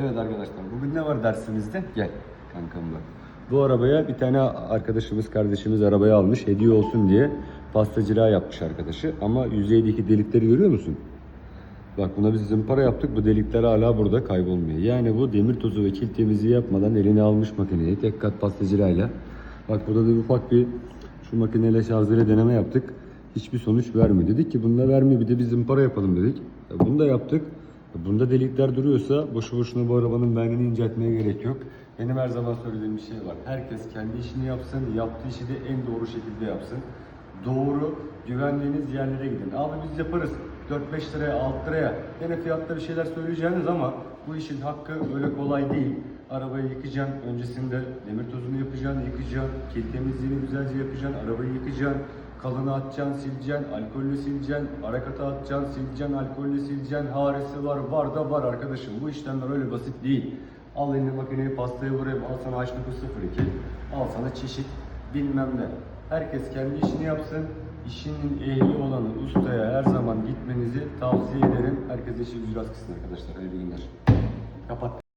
Evet arkadaşlar bugün ne var dersimizde? Gel kankam bak. Bu arabaya bir tane arkadaşımız, kardeşimiz arabaya almış hediye olsun diye pastacılığa yapmış arkadaşı. Ama yüzeydeki delikleri görüyor musun? Bak buna biz zımpara yaptık. Bu delikler hala burada kaybolmuyor. Yani bu demir tozu ve kil temizliği yapmadan eline almış makineyi tek kat pastacılığıyla. Bak burada da ufak bir şu makineyle şarjıyla deneme yaptık. Hiçbir sonuç vermiyor. Dedik ki bunda vermiyor bir de bir zımpara yapalım dedik. Bunu da yaptık. Bunda delikler duruyorsa boşu boşuna bu arabanın bengini inceltmeye gerek yok. Benim her zaman söylediğim bir şey var. Herkes kendi işini yapsın, yaptığı işi de en doğru şekilde yapsın doğru güvendiğiniz yerlere gidin. Abi biz yaparız 4-5 liraya 6 liraya yine fiyatta bir şeyler söyleyeceğiniz ama bu işin hakkı öyle kolay değil. Arabayı yıkacaksın, öncesinde demir tozunu yapacaksın, yıkacaksın, kil temizliğini güzelce yapacaksın, arabayı yıkacaksın, kalını atacaksın, sileceksin, alkollü sileceksin, harekata atacaksın, sileceksin, alkollü sileceksin, haresi var, var da var arkadaşım. Bu işlemler öyle basit değil. Al eline makineyi pastaya vurayım, al sana H902, al sana çeşit bilmem ne. Herkes kendi işini yapsın. İşinin ehli olanı ustaya her zaman gitmenizi tavsiye ederim. Herkese işi rast gitsin arkadaşlar. Hayırlı günler. Kapat.